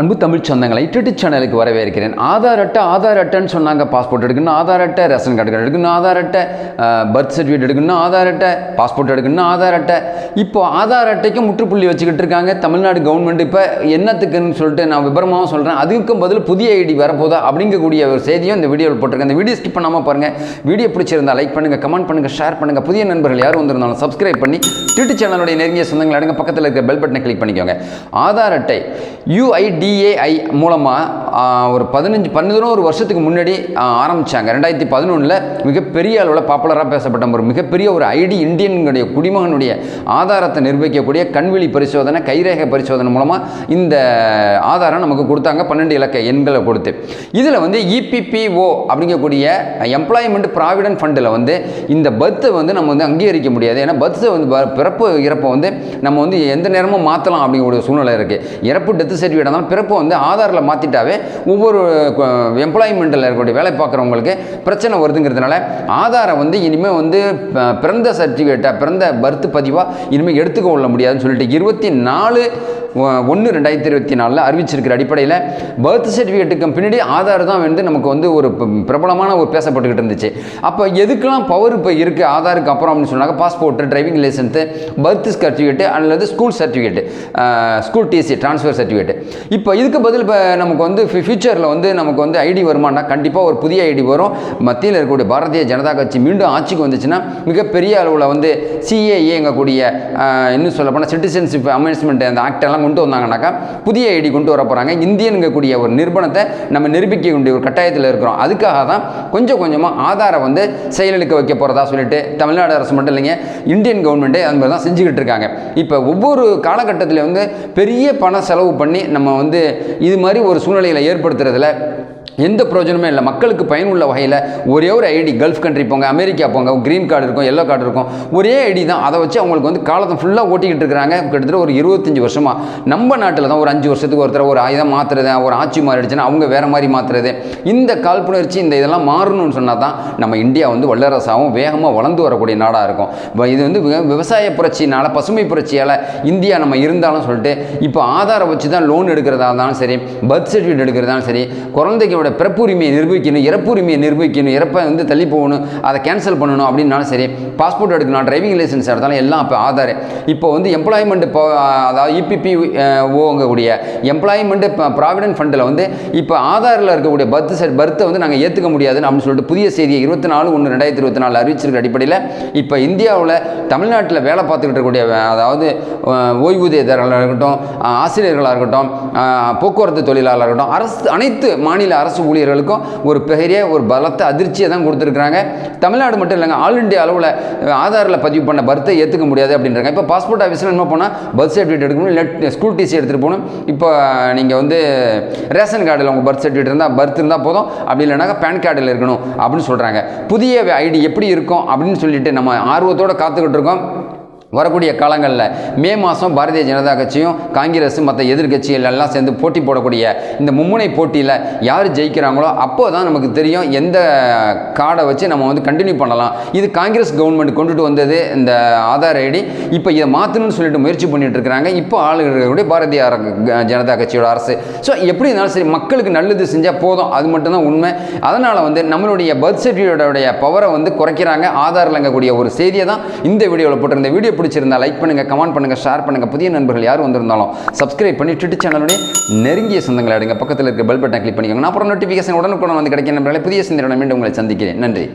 அன்பு தமிழ் சொந்தங்களை யூடியூப் சேனலுக்கு வரவேற்கிறேன். ஆதார் அட்டை ஆதார் அட்டைன்னு சொன்னாங்க பாஸ்போர்ட் எடுக்கணும் ஆதார் அட்டை ரேஷன் கார்டு எடுக்கணும் ஆதார் அட்டை பர்த் சர்டிஃபிகேட் எடுக்கணும் ஆதார் அட்டை பாஸ்போர்ட் எடுக்கணும் ஆதார் அட்டை. இப்போ ஆதார் அட்டைக்கு முற்றுப்புள்ளி வச்சுக்கிட்டு இருக்காங்க. தமிழ்நாடு கவர்மெண்ட் இப்போ என்னத்துக்குன்னு சொல்லிட்டு நான் விபரமாகவும் சொல்கிறேன் அதுக்கும் பதில் புதிய ஐடி வரப்போதா அப்படிங்கக்கூடிய ஒரு செய்தியும் இந்த வீடியோவில் போட்டிருக்கேன் இந்த வீடியோ ஸ்கிப் பண்ணாமல் பாருங்கள் வீடியோ பிடிச்சிருந்தா லைக் பண்ணுங்கள் கமெண்ட் பண்ணுங்கள் ஷேர் பண்ணுங்கள் புதிய நண்பர்கள் யாரும் வந்திருந்தாலும் சப்ஸ்கிரைப் பண்ணி யூடியூப் சேனலுடைய நெருங்கிய சொந்தங்கள் அடுங்க பக்கத்தில் இருக்கிற பெல் பட்டனை கிளிக் பண்ணிக்கோங்க. ஆதார் அட்டை யூஐடி டிஏஐ மூலமாக ஒரு பதினஞ்சு பதினோரு வருஷத்துக்கு முன்னாடி ஆரம்பித்தாங்க ரெண்டாயிரத்தி பதினொன்றில் மிகப்பெரிய அளவில் பாப்புலராக பேசப்பட்ட ஒரு மிகப்பெரிய ஒரு ஐடி இந்தியனுடைய குடிமகனுடைய ஆதாரத்தை நிர்வகிக்கக்கூடிய கண்விழி பரிசோதனை கைரேகை பரிசோதனை மூலமாக இந்த ஆதாரம் நமக்கு கொடுத்தாங்க. பன்னெண்டு இலக்க எண்களை கொடுத்து. இதில் வந்து இபிபிஓ அப்படிங்கக்கூடிய எம்ப்ளாய்மெண்ட் ப்ராவிடன்ட் ஃபண்டில் வந்து இந்த பர்த்தை வந்து நம்ம வந்து அங்கீகரிக்க முடியாது. ஏன்னா பர்த்தை வந்து ப- பிறப்பு இறப்பை வந்து நம்ம வந்து எந்த நேரமும் மாற்றலாம் அப்படிங்கக்கூடிய சூழ்நிலை இருக்குது இறப்பு டெத் சர்டிஃபிகேட் இருந்தாலும் பிறப்பு வந்து ஆதாரில் மாற்றிட்டாவே ஒவ்வொரு எம்ப்ளாய்மெண்ட்டில் இருக்கக்கூடிய வேலை பார்க்குறவங்களுக்கு பிரச்சனை வருதுங்கிறதுனால ஆதாரை வந்து இனிமேல் வந்து பிறந்த சர்டிஃபிகேட்டை பிறந்த பர்த் பதிவாக இனிமேல் எடுத்துக்க கொள்ள முடியாதுன்னு சொல்லிட்டு இருபத்தி நாலு ஒன்று ரெண்டாயிரத்தி இருபத்தி நாலில் அறிவிச்சிருக்கிற அடிப்படையில் பர்த் சர்டிஃபிகேட்டுக்கு பின்னாடி ஆதார் தான் வந்து நமக்கு வந்து ஒரு பிரபலமான ஒரு பேசப்பட்டுக்கிட்டு இருந்துச்சு. அப்போ எதுக்கெல்லாம் பவர் இப்போ இருக்குது ஆதாருக்கு அப்புறம் அப்படின்னு சொன்னாங்க passport driving licence birth certificate அல்லது school certificate school TC transfer certificate இப்போ இதுக்கு பதில் இப்போ நமக்கு வந்து ஃபியூச்சரில் வந்து நமக்கு வந்து ஐடி வருமானா கண்டிப்பாக ஒரு புதிய ஐடி வரும். மத்தியில் இருக்கக்கூடிய பாரதிய ஜனதா கட்சி மீண்டும் ஆட்சிக்கு வந்துச்சுன்னா மிகப்பெரிய அளவில் வந்து சிஏஏங்கக்கூடிய இன்னும் சொல்லப்போனால் சிட்டிசன்ஷிப் அமெண்ட்மெண்ட் அந்த ஆக்டெல்லாம் கொண்டு வந்தாங்கன்னாக்கா புதிய ஐடி கொண்டு வர போகிறாங்க இந்தியனுங்கக்கூடிய ஒரு நிறுவனத்தை நம்ம நிரூபிக்க வேண்டிய ஒரு கட்டாயத்தில் இருக்கிறோம். அதுக்காக தான் கொஞ்சம் கொஞ்சமாக ஆதாரை வந்து செயலுக்கு வைக்க போகிறதா சொல்லிட்டு தமிழ்நாடு அரசு மட்டும் இல்லைங்க இந்தியன் கவர்மெண்ட்டே அது மாதிரி தான் செஞ்சுக்கிட்டு இருக்காங்க. இப்போ ஒவ்வொரு காலகட்டத்தில் வந்து பெரிய பண செலவு பண்ணி நம்ம வந்து இது மாதிரி ஒரு சூழ்நிலையில் ஏற்படுத்துறதுல எந்த பிரயோஜனமே இல்லை. மக்களுக்கு பயனுள்ள வகையில் ஒரே ஒரு ஐடி கல்ஃப் கண்ட்ரி போங்க அமெரிக்கா போங்க க்ரீன் கார்டு இருக்கும் எல்லோ கார்டு இருக்கும். ஒரே ஐடி தான். அதை வச்சு அவங்களுக்கு வந்து காலத்தை ஃபுல்லாக ஓட்டிக்கிட்டு இருக்கிறாங்க. கிட்டத்தட்ட ஒரு இருபத்தஞ்சி வருஷமாக நம்ம நாட்டில் தான் ஒரு அஞ்சு வருஷத்துக்கு ஒருத்தர் ஒரு ஆயுதம் மாற்றுறது ஒரு ஆட்சி மாறிடுச்சுன்னா அவங்க வேறு மாதிரி மாற்றுறது இந்த காழ்ப்புணர்ச்சி இந்த இதெல்லாம் மாறணும்னு சொன்னால் தான் நம்ம இந்தியா வந்து வல்லரசாகவும் வேகமாக வளர்ந்து வரக்கூடிய நாடாக இருக்கும். இப்போ இது வந்து விவசாய புரட்சினால் பசுமை புரட்சியால் இந்தியா நம்ம இருந்தாலும் சொல்லிட்டு இப்போ ஆதாரம் வச்சு தான் லோன் எடுக்கிறதா இருந்தாலும் சரி பர்த் சர்டிஃபிகேட் எடுக்கிறதாலும் சரி குழந்தைக்கு குழந்தைகளோட பிறப்புரிமையை நிர்வகிக்கணும் இறப்புரிமையை நிர்வகிக்கணும் இறப்பை வந்து தள்ளி போகணும் அதை கேன்சல் பண்ணணும் அப்படின்னாலும் சரி பாஸ்போர்ட் எடுக்கணும் டிரைவிங் லைசன்ஸ் எடுத்தாலும் எல்லாம் இப்போ ஆதார் இப்போ வந்து எம்ப்ளாய்மெண்ட் இப்போ அதாவது இபிபி ஓங்கக்கூடிய எம்ப்ளாய்மெண்ட் ப்ராவிடன்ட் ஃபண்டில் வந்து இப்போ ஆதாரில் இருக்கக்கூடிய பர்த் சர்ட் பர்த்தை வந்து நாங்கள் ஏற்றுக்க முடியாதுன்னு அப்படின்னு சொல்லிட்டு புதிய செய்தியை இருபத்தி நாலு ஒன்று ரெண்டாயிரத்தி இருபத்தி நாலு அறிவிச்சிருக்கிற அடிப்படையில் இப்போ இந்தியாவில் தமிழ்நாட்டில் வேலை பார்த்துக்கிட்டு இருக்கக்கூடிய அதாவது ஓய்வூதியதாரர்களாக இருக்கட்டும் ஆசிரியர்களாக இருக்கட்டும் போக்குவரத்து தொழிலாளராக இருக்கட்டும் அரசு அனைத்து மாநில அரசு அரசு ஊழியர்களுக்கும் ஒரு பெரிய ஒரு பலத்த அதிர்ச்சியை தான் கொடுத்துருக்குறாங்க. தமிழ்நாடு மட்டும் இல்லைங்க ஆல் இண்டியா அளவில் ஆதாரில் பதிவு பண்ண பர்த்தை ஏற்றுக்க முடியாது அப்படின்றாங்க. இப்போ பாஸ்போர்ட் ஆஃபீஸில் என்ன போனால் பர்த் சர்டிஃபிகேட் எடுக்கணும் இல்லை ஸ்கூல் டிசி எடுத்துகிட்டு போகணும். இப்போ நீங்கள் வந்து ரேஷன் கார்டில் உங்கள் பர்த் சர்டிஃபிகேட் இருந்தால் பர்த் இருந்தால் போதும். அப்படி இல்லைனாக்கா பேன் கார்டில் இருக்கணும் அப்படின்னு சொல்கிறாங்க புதிய ஐடி எப்படி இருக்கும் அப்படின்னு சொல்லிட்டு நம்ம ஆர்வத்தோடு காத்துக்கிட்டு இருக்கோம். வரக்கூடிய காலங்களில் மே மாதம் பாரதிய ஜனதா கட்சியும் காங்கிரஸ் மற்ற எதிர்க்கட்சிகள் எல்லாம் சேர்ந்து போட்டி போடக்கூடிய இந்த மும்முனை போட்டியில் யார் ஜெயிக்கிறாங்களோ அப்போ தான் நமக்கு தெரியும் எந்த கார்டை வச்சு நம்ம வந்து கண்டினியூ பண்ணலாம். இது காங்கிரஸ் கவர்மெண்ட் கொண்டுட்டு வந்தது இந்த ஆதார் ஐடி. இப்போ இதை மாற்றணும்னு சொல்லிட்டு முயற்சி பண்ணிட்டு இருக்கிறாங்க. இப்போ ஆளுகளுடைய பாரதிய ஜனதா கட்சியோட அரசு. ஸோ எப்படி இருந்தாலும் சரி மக்களுக்கு நல்லது செஞ்சால் போதும். அது மட்டும்தான் உண்மை. அதனால் வந்து நம்மளுடைய பர்த் சர்டிஃபிகேட்டோடைய பவரை வந்து குறைக்கிறாங்க. ஆதாரில் இருக்கக்கூடிய ஒரு செய்தியை தான் இந்த வீடியோவில் போட்டிருந்த வீடியோ பிடிச்சிருந்தா லைக் பண்ணுங்கள் கமெண்ட் பண்ணுங்கள் ஷேர் பண்ணுங்கள் புதிய நண்பர்கள் யார் வந்திருந்தாலும் சப்ஸ்கிரைப் பண்ணி ட்விட்டர் சேனலுடைய நெருங்கிய சொந்தங்களை அடுங்க. பக்கத்தில் இருக்க பெல் பட்டன் கிளிக் பண்ணிக்கோங்க. நான் அப்புறம் நோட்டிஃபிகேஷன் உடனுக்குடன் வந்து கிடைக்கிற நண்பர்களை புதிய சிந்தனை மீண்டும் உங்களை சந்திக்கிறேன். நன்றி.